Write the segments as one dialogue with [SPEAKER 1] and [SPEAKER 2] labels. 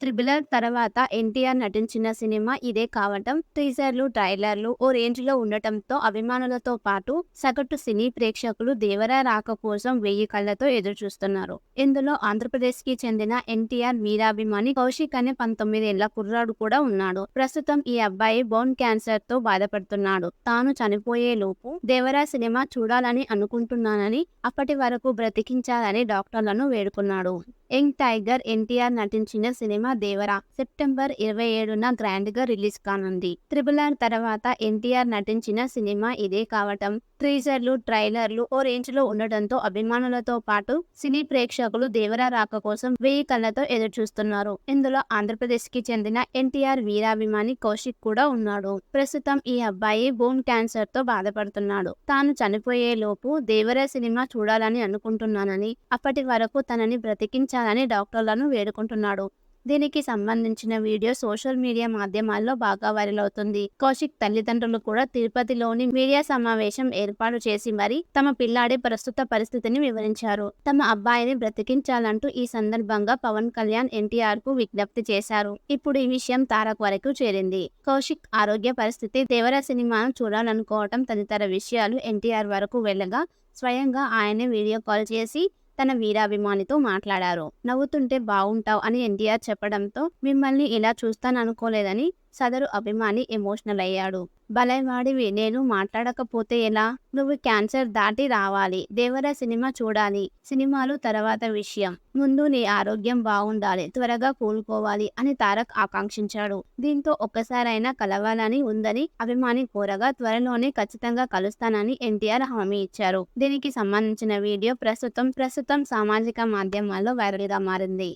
[SPEAKER 1] Triple R తర్వాత ఎన్టీఆర్ నటించిన cinema ఇదే కావటం టీజర్లు ట్రైలర్లు ఓ రేంజ్లో ఉండటంతో అభిమానులతో పాటు సగటు సినీ ప్రేక్షకులు దేవరా రాక కోసం వెయ్యి కళ్ళతో ఎదురుచూస్తున్నారు. ఇందులో ఆంధ్రప్రదేశ్కి చెందిన ఎన్టీఆర్ వీరాభిమాని కౌశిక్ అనే పంతొమ్మిదేళ్ళ కుర్రాడు కూడా ఉన్నాడు. ప్రస్తుతం ఈ అబ్బాయి బోన్ క్యాన్సర్తో బాధపడుతున్నాడు. తాను చనిపోయే లోపు దేవరా సినిమా చూడాలని అనుకుంటున్నానని అప్పటి వరకు బ్రతికించాలని డాక్టర్లను వేడుకున్నాడు. యంగ్ టైగర్ ఎన్టీఆర్ నటించిన సినిమా దేవరా సెప్టెంబర్ ఇరవై ఏడున గ్రాండ్గా రిలీజ్ కానుంది. త్రిబుల్ ఆర్ తర్వాత ఎన్టీఆర్ నటించిన సినిమా ఇదే కావటం. ట్రీజర్లు ట్రైలర్లు ఓ రేంజ్లో ఉండటంతో అభిమానులతో పాటు సినీ ప్రేక్షకులు దేవరా రాక కోసం వెయ్యి కళ్ళతో ఎదురు చూస్తున్నారు ఇందులో ఆంధ్రప్రదేశ్కి చెందిన ఎన్టీఆర్ వీరాభిమాని కౌశిక్ కూడా ఉన్నాడు. ప్రస్తుతం ఈ అబ్బాయి బోన్ క్యాన్సర్తో బాధపడుతున్నాడు. తాను చనిపోయే లోపు దేవరా సినిమా చూడాలని అనుకుంటున్నానని అప్పటి వరకు తనని బ్రతికించాలని డాక్టర్లను వేడుకుంటున్నాడు. దీనికి సంబంధించిన వీడియో సోషల్ మీడియా మాధ్యమాల్లో బాగా వైరల్ అవుతుంది. కౌశిక్ తల్లిదండ్రులు కూడా తిరుపతిలోని మీడియా సమావేశం ఏర్పాటు చేసి మరి తమ పిల్లాడి ప్రస్తుత పరిస్థితిని వివరించారు. తమ అబ్బాయిని బ్రతికించాలంటూ ఈ సందర్భంగా పవన్ కళ్యాణ్ ఎన్టీఆర్కు విజ్ఞప్తి చేశారు. ఇప్పుడు ఈ విషయం తారక్ వరకు చేరింది. కౌశిక్ ఆరోగ్య పరిస్థితి దేవర సినిమాను చూడాలనుకోవటం తదితర విషయాలు ఎన్టీఆర్ వరకు వెళ్ళగా స్వయంగా ఆయనే వీడియో కాల్ చేసి తన వీరాభిమానితో మాట్లాడారు. నవ్వుతుంటే బాగుంటావు అని ఎన్టీఆర్ చెప్పడంతో మిమ్మల్ని ఇలా చూస్తాననుకోలేదని సదరు అభిమాని ఎమోషనల్ అయ్యాడు. బలైవాడివి నేను మాట్లాడకపోతే ఎలా? నువ్వు క్యాన్సర్ దాటి రావాలి. దేవర సినిమా చూడాలి. సినిమాలు తర్వాత విషయం. ముందు నీ ఆరోగ్యం బాగుండాలి. త్వరగా కోలుకోవాలి అని తారక్ ఆకాంక్షించాడు. దీంతో ఒక్కసారైనా కలవాలని ఉందని అభిమాని కోరగా త్వరలోనే ఖచ్చితంగా కలుస్తానని ఎన్టీఆర్ హామీ ఇచ్చారు. దీనికి సంబంధించిన వీడియో ప్రస్తుతం ప్రస్తుతం సామాజిక మాధ్యమాల్లో వైరల్గా మారింది.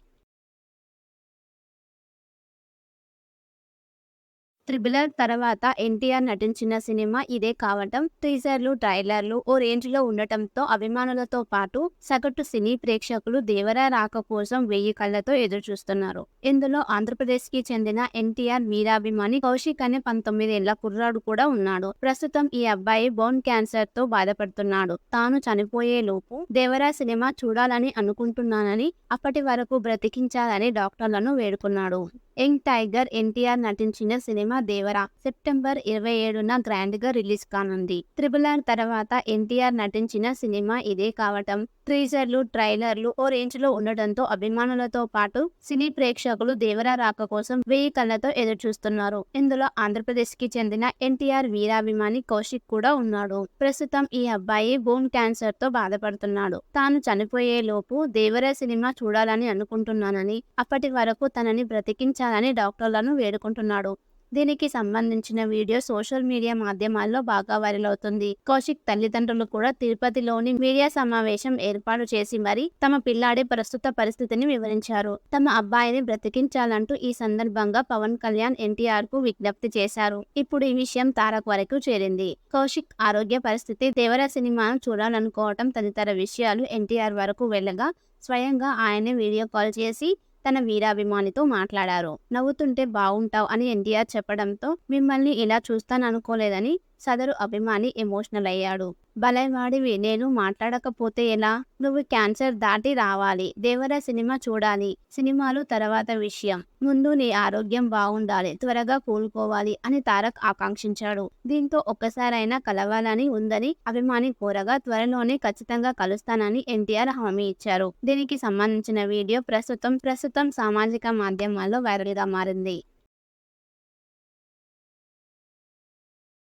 [SPEAKER 1] త్రిబులర్ తర్వాత ఎన్టీఆర్ నటించిన సినిమా ఇదే కావటం. టీజర్లు ట్రైలర్లు ఓ రేంజ్లో ఉండటంతో అభిమానులతో పాటు సగటు సినీ ప్రేక్షకులు దేవరా రాక కోసం వెయ్యి కళ్ళతో ఎదురు చూస్తున్నారు ఇందులో ఆంధ్రప్రదేశ్కి చెందిన ఎన్టీఆర్ వీరాభిమాని కౌశిక్ అనే పంతొమ్మిదేళ్ళ కుర్రాడు కూడా ఉన్నాడు. ప్రస్తుతం ఈ అబ్బాయి బోన్ క్యాన్సర్తో బాధపడుతున్నాడు. తాను చనిపోయే లోపు దేవరా సినిమా చూడాలని అనుకుంటున్నానని అప్పటి వరకు బ్రతికించాలని డాక్టర్లను వేడుకున్నాడు. యంగ్ టైగర్ ఎన్టీఆర్ నటించిన సినిమా దేవరా సెప్టెంబర్ ఇరవై ఏడున గ్రాండ్గా రిలీజ్ కానుంది. త్రిబుల్ ఆర్ తర్వాత ఎన్టీఆర్ నటించిన సినిమా ఇదే కావటం ట్రీజర్లు ట్రైలర్లు ఓ రేంజ్లో ఉండటంతో అభిమానులతో పాటు సినీ ప్రేక్షకులు దేవరా రాక కోసం వెయ్యి కళ్ళతో ఎదురు చూస్తున్నారు ఇందులో ఆంధ్రప్రదేశ్కి చెందిన ఎన్టీఆర్ వీరాభిమాని కౌశిక్ కూడా ఉన్నాడు. ప్రస్తుతం ఈ అబ్బాయి బోన్ క్యాన్సర్తో బాధపడుతున్నాడు. తాను చనిపోయే లోపు దేవరా సినిమా చూడాలని అనుకుంటున్నానని అప్పటి వరకు తనని బ్రతికించాలని డాక్టర్లను వేడుకుంటున్నాడు. దీనికి సంబంధించిన వీడియో సోషల్ మీడియా మాధ్యమాల్లో బాగా వైరల్ అవుతుంది. కౌశిక్ తల్లిదండ్రులు కూడా తిరుపతిలోని మీడియా సమావేశం ఏర్పాటు చేసి మరి తమ పిల్లాడి ప్రస్తుత పరిస్థితిని వివరించారు. తమ అబ్బాయిని బ్రతికించాలంటూ ఈ సందర్భంగా పవన్ కళ్యాణ్ ఎన్టీఆర్కు విజ్ఞప్తి చేశారు. ఇప్పుడు ఈ విషయం తారక్ వరకు చేరింది. కౌశిక్ ఆరోగ్య పరిస్థితి దేవర సినిమాను చూడాలనుకోవటం తదితర విషయాలు ఎన్టీఆర్ వరకు వెళ్ళగా స్వయంగా ఆయనే వీడియో కాల్ చేసి తన వీరాభిమానితో మాట్లాడారు. నవ్వుతుంటే బాగుంటావు అని ఎన్టీఆర్ చెప్పడంతో మిమ్మల్ని ఇలా చూస్తాననుకోలేదని సదరు అభిమాని ఎమోషనల్ అయ్యాడు బలైవాడివి నేను మాట్లాడకపోతే ఎలా? నువ్వు క్యాన్సర్ దాటి రావాలి. దేవర సినిమా చూడాలి. సినిమాలు తర్వాత విషయం. ముందు నీ ఆరోగ్యం బాగుండాలి. త్వరగా కోలుకోవాలి అని తారక్ ఆకాంక్షించాడు. దీంతో ఒక్కసారైనా కలవాలని ఉందని అభిమాని కోరగా త్వరలోనే ఖచ్చితంగా కలుస్తానని ఎన్టీఆర్ హామీ ఇచ్చారు. దీనికి సంబంధించిన వీడియో ప్రస్తుతం ప్రస్తుతం సామాజిక మాధ్యమాల్లో వైరల్గా మారింది.